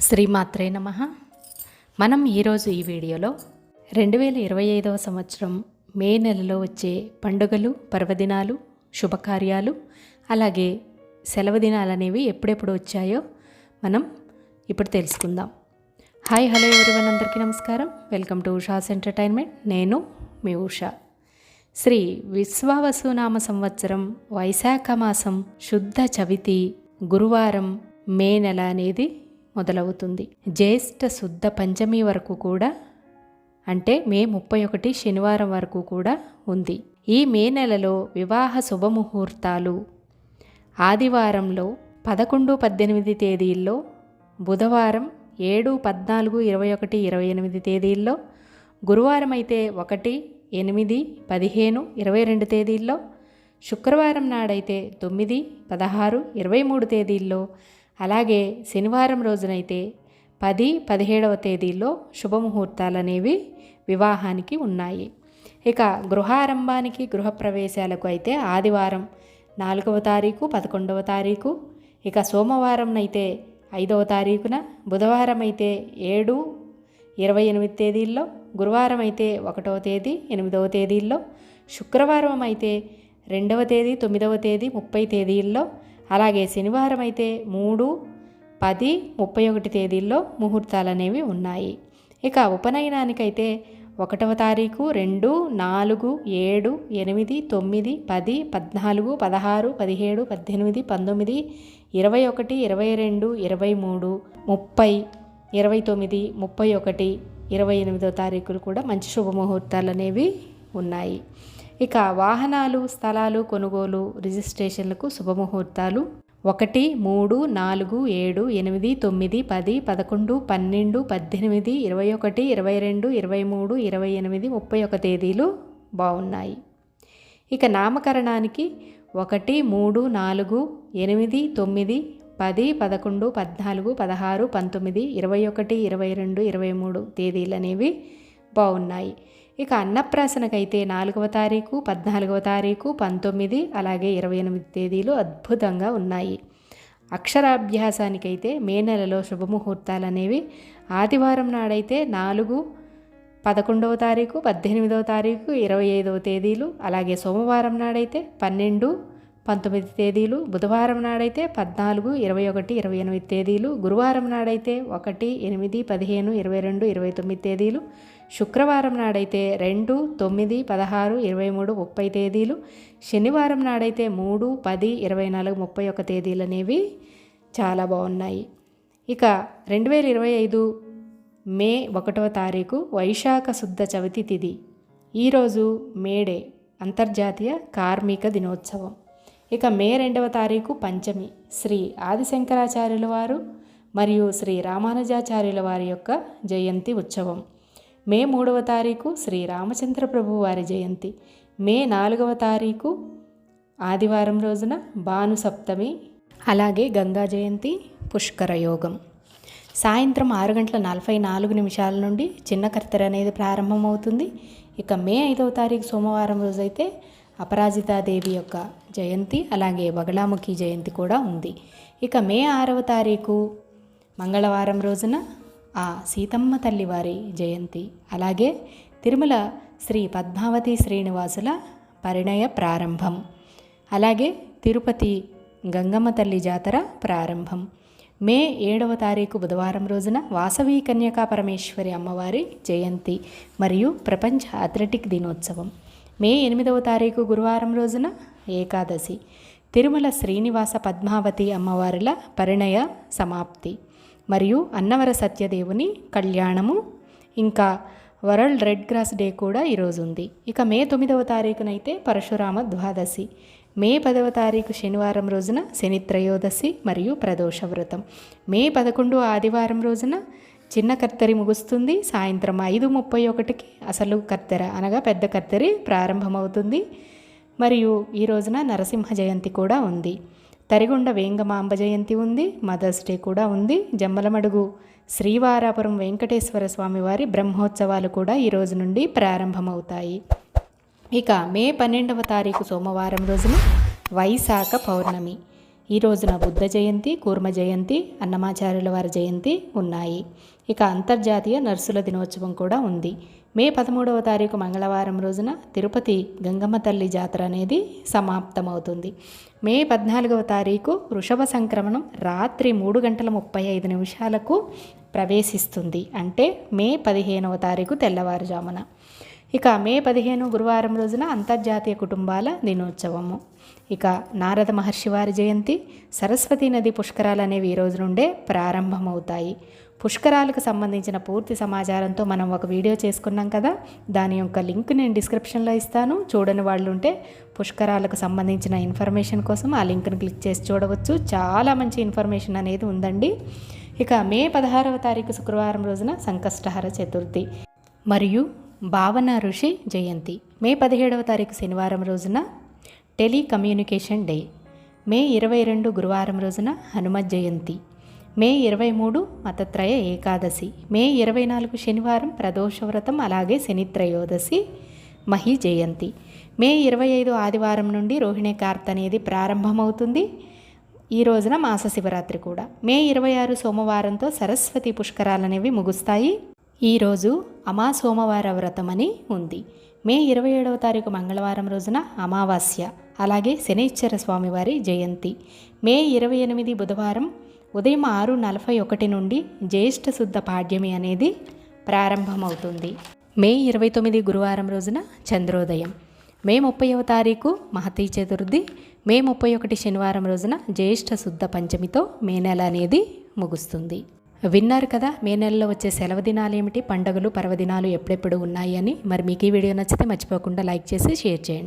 శ్రీమాత్రే నమ. మనం ఈరోజు ఈ వీడియోలో రెండు వేల ఇరవై ఐదవ సంవత్సరం మే నెలలో వచ్చే పండుగలు పర్వదినాలు శుభకార్యాలు అలాగే సెలవు దినాలు అనేవి ఎప్పుడెప్పుడు వచ్చాయో మనం ఇప్పుడు తెలుసుకుందాం. Hi hello everyone? అందరికీ నమస్కారం. Welcome to Usha's entertainment. నేను మీ ఉషా. శ్రీ విశ్వావసునామ సంవత్సరం వైశాఖ మాసం శుద్ధ చవితి గురువారం మే నెల అనేది మొదలవుతుంది. జ్యేష్ఠ శుద్ధ పంచమి వరకు కూడా అంటే మే ముప్పై ఒకటి శనివారం వరకు కూడా ఉంది. ఈ మే నెలలో వివాహ శుభముహూర్తాలు ఆదివారంలో పదకొండు పద్దెనిమిది తేదీల్లో బుధవారం ఏడు పద్నాలుగు ఇరవై ఒకటి ఇరవై ఎనిమిది తేదీల్లో గురువారం అయితే ఒకటి ఎనిమిది పదిహేను ఇరవై రెండు తేదీల్లో శుక్రవారం నాడైతే తొమ్మిది పదహారు ఇరవై మూడు తేదీల్లో అలాగే శనివారం రోజునైతే పది పదిహేడవ తేదీల్లో శుభముహూర్తాలనేవి వివాహానికి ఉన్నాయి. ఇక గృహారంభానికి గృహప్రవేశాలకు అయితే ఆదివారం నాలుగవ తారీఖు పదకొండవ తారీఖు ఇక సోమవారం అయితే ఐదవ తారీఖున బుధవారం అయితే ఏడు ఇరవై ఎనిమిది తేదీల్లో గురువారం అయితే ఒకటవ తేదీ ఎనిమిదవ తేదీల్లో శుక్రవారం అయితే రెండవ తేదీ తొమ్మిదవ తేదీ ముప్పై తేదీల్లో అలాగే శనివారం అయితే మూడు పది ముప్పై ఒకటి తేదీల్లో ముహూర్తాలు అనేవి ఉన్నాయి. ఇక ఉపనయనానికైతే ఒకటవ తారీఖు రెండు నాలుగు ఏడు ఎనిమిది తొమ్మిది పది పద్నాలుగు పదహారు పదిహేడు పద్దెనిమిది పంతొమ్మిది ఇరవై ఒకటి ఇరవై రెండు ఇరవై మూడు ముప్పై ఇరవై తొమ్మిది ముప్పై ఒకటి ఇరవై ఎనిమిదో తారీఖులు కూడా మంచి శుభముహూర్తాలు అనేవి ఉన్నాయి. ఇక వాహనాలు స్థలాలు కొనుగోలు రిజిస్ట్రేషన్లకు శుభముహూర్తాలు. ఒకటి మూడు నాలుగు ఏడు ఎనిమిది తొమ్మిది పది పదకొండు పన్నెండు పద్దెనిమిది ఇరవై ఒకటి ఇరవై రెండు ఇరవై మూడు ఇరవై ఎనిమిది ముప్పై ఒక తేదీలు బాగున్నాయి ఇక నామకరణానికి ఒకటి మూడు నాలుగు ఎనిమిది తొమ్మిది పది పదకొండు పద్నాలుగు పదహారు పంతొమ్మిది ఇరవై ఒకటి ఇరవై రెండు ఇరవై మూడు తేదీలు అనేవి బాగున్నాయి ఇక అన్నప్రాసనకైతే నాలుగవ తారీఖు పద్నాలుగవ తారీఖు పంతొమ్మిది అలాగే ఇరవై ఎనిమిది తేదీలు అద్భుతంగా ఉన్నాయి. అక్షరాభ్యాసానికైతే మే నెలలో శుభముహూర్తాలు అనేవి ఆదివారం నాడైతే నాలుగు పదకొండవ తారీఖు పద్దెనిమిదవ తారీఖు ఇరవై ఐదవ తేదీలు అలాగే సోమవారం నాడైతే పన్నెండు పంతొమ్మిది తేదీలు బుధవారం నాడైతే పద్నాలుగు ఇరవై ఒకటి ఇరవై ఎనిమిది తేదీలు గురువారం నాడైతే ఒకటి ఎనిమిది పదిహేను ఇరవై రెండు ఇరవై తొమ్మిది తేదీలు శుక్రవారం నాడైతే రెండు తొమ్మిది పదహారు ఇరవై మూడు ముప్పై తేదీలు శనివారం నాడైతే మూడు పది ఇరవై నాలుగు ముప్పై ఒక తేదీలు అనేవి చాలా బాగున్నాయి. ఇక రెండు వేల ఇరవై ఐదు మే ఒకటవ తారీఖు వైశాఖ శుద్ధ చవితి తిథి ఈరోజు మేడే అంతర్జాతీయ కార్మిక దినోత్సవం. ఇక మే రెండవ తారీఖు పంచమి. శ్రీ ఆదిశంకరాచార్యుల వారు మరియు శ్రీ రామానుజాచార్యుల వారి యొక్క జయంతి ఉత్సవం. మే మూడవ తారీఖు శ్రీ రామచంద్ర ప్రభు వారి జయంతి. మే నాలుగవ తారీఖు ఆదివారం రోజున భాను సప్తమి అలాగే గంగా జయంతి పుష్కర యోగం. సాయంత్రం ఆరు గంటల నలభై నాలుగు నిమిషాల నుండి చిన్న కర్తెర అనేది ప్రారంభమవుతుంది. ఇక మే ఐదవ తారీఖు సోమవారం రోజైతే అపరాజితాదేవి యొక్క జయంతి అలాగే బగళాముఖి జయంతి కూడా ఉంది. ఇక మే ఆరవ తారీఖు మంగళవారం రోజున ఆ సీతమ్మ తల్లివారి జయంతి అలాగే తిరుమల శ్రీ పద్మావతి శ్రీనివాసుల పరిణయ ప్రారంభం అలాగే తిరుపతి గంగమ్మ తల్లి జాతర ప్రారంభం. మే ఏడవ తారీఖు బుధవారం రోజున వాసవి కన్యకా పరమేశ్వరి అమ్మవారి జయంతి మరియు ప్రపంచ అథ్లెటిక్ దినోత్సవం. మే ఎనిమిదవ తారీఖు గురువారం రోజున ఏకాదశి. తిరుమల శ్రీనివాస పద్మావతి అమ్మవారుల పరిణయ సమాప్తి. మరియు అన్నవర సత్యదేవుని కళ్యాణము. ఇంకా వరల్డ్ రెడ్ క్రాస్ డే కూడా ఈరోజు ఉంది. ఇక మే తొమ్మిదవ తారీఖునైతే పరశురామ ద్వాదశి. మే పదవ తారీఖు శనివారం రోజున శని త్రయోదశి మరియు ప్రదోష వ్రతం మే పదకొండు ఆదివారం రోజున చిన్న కత్తెరి ముగుస్తుంది. సాయంత్రం ఐదు ముప్పై ఒకటికి అసలు కత్తెర అనగా పెద్ద కత్తెరి ప్రారంభమవుతుంది. మరియు ఈ రోజున నరసింహ జయంతి కూడా ఉంది. తరిగొండ వేంగమాంబ జయంతి ఉంది. మదర్స్ డే కూడా ఉంది. జమ్మలమడుగు శ్రీవారాపురం వెంకటేశ్వర స్వామి వారి బ్రహ్మోత్సవాలు కూడా ఈ రోజు నుండి ప్రారంభమవుతాయి. ఇక మే పన్నెండవ తారీఖు సోమవారం రోజున వైశాఖ పౌర్ణమి. ఈ రోజున బుద్ధ జయంతి కూర్మ జయంతి అన్నమాచార్యుల వారి జయంతి ఉన్నాయి. ఇక అంతర్జాతీయ నర్సుల దినోత్సవం కూడా ఉంది. మే పదమూడవ తారీఖు మంగళవారం రోజున తిరుపతి గంగమ్మ తల్లి జాతర అనేది సమాప్తమవుతుంది. మే పద్నాలుగవ తారీఖు వృషభ సంక్రమణం రాత్రి మూడు గంటల ముప్పై ఐదు నిమిషాలకు ప్రవేశిస్తుంది. అంటే మే పదిహేనవ తారీఖు తెల్లవారుజామున. ఇక మే పదిహేను గురువారం రోజున అంతర్జాతీయ కుటుంబాల దినోత్సవము. ఇక నారద మహర్షి వారి జయంతి సరస్వతీ నది పుష్కరాలు అనేవి ఈ రోజు నుండే ప్రారంభమవుతాయి. పుష్కరాలకు సంబంధించిన పూర్తి సమాచారంతో మనం ఒక వీడియో చేసుకున్నాం కదా? దాని యొక్క లింక్ నేను డిస్క్రిప్షన్లో ఇస్తాను. చూడని వాళ్ళు ఉంటే పుష్కరాలకు సంబంధించిన ఇన్ఫర్మేషన్ కోసం ఆ లింక్ను క్లిక్ చేసి చూడవచ్చు. చాలా మంచి ఇన్ఫర్మేషన్ అనేది ఉందండి. ఇక మే పదహారవ తారీఖు శుక్రవారం రోజున సంకష్టహర చతుర్థి. మరియు భావన ఋషి జయంతి. మే పదిహేడవ తారీఖు శనివారం రోజున టెలికమ్యూనికేషన్ డే. మే ఇరవై రెండు గురువారం రోజున హనుమ జయంతి. మే ఇరవై మూడు మతత్రయ ఏకాదశి. మే ఇరవై నాలుగు శనివారం ప్రదోషవ్రతం అలాగే శనిత్రయోదశి మహి జయంతి. మే ఇరవై ఐదు ఆదివారం నుండి రోహిణి కార్త్ అనేది ప్రారంభమవుతుంది. ఈ రోజున మాస శివరాత్రి కూడా. మే ఇరవై ఆరు సోమవారంతో సరస్వతి పుష్కరాలు అనేవి ముగుస్తాయి. ఈరోజు అమా సోమవార వ్రతం అని ఉంది. మే ఇరవై ఏడవ తారీఖు మంగళవారం రోజున అమావాస్య అలాగే శనీశ్వర స్వామివారి జయంతి. మే ఇరవై ఎనిమిది బుధవారం ఉదయం ఆరు నలభై ఒకటి నుండి జ్యేష్ఠ శుద్ధ పాడ్యమి అనేది ప్రారంభమవుతుంది. మే ఇరవై తొమ్మిది గురువారం రోజున చంద్రోదయం. మే ముప్పైవ తారీఖు మహతీ చతుర్థి. మే ముప్పై ఒకటి శనివారం రోజున జ్యేష్ఠ శుద్ధ పంచమితో మే నెల అనేది ముగుస్తుంది. విన్నారు కదా మే నెలలో వచ్చే సెలవు దినాలు ఏమిటి? పండుగలు పర్వదినాలు ఎప్పుడెప్పుడు ఉన్నాయి అని. మరి మీకు ఈ వీడియో నచ్చితే మర్చిపోకుండా లైక్ చేసి షేర్ చేయండి.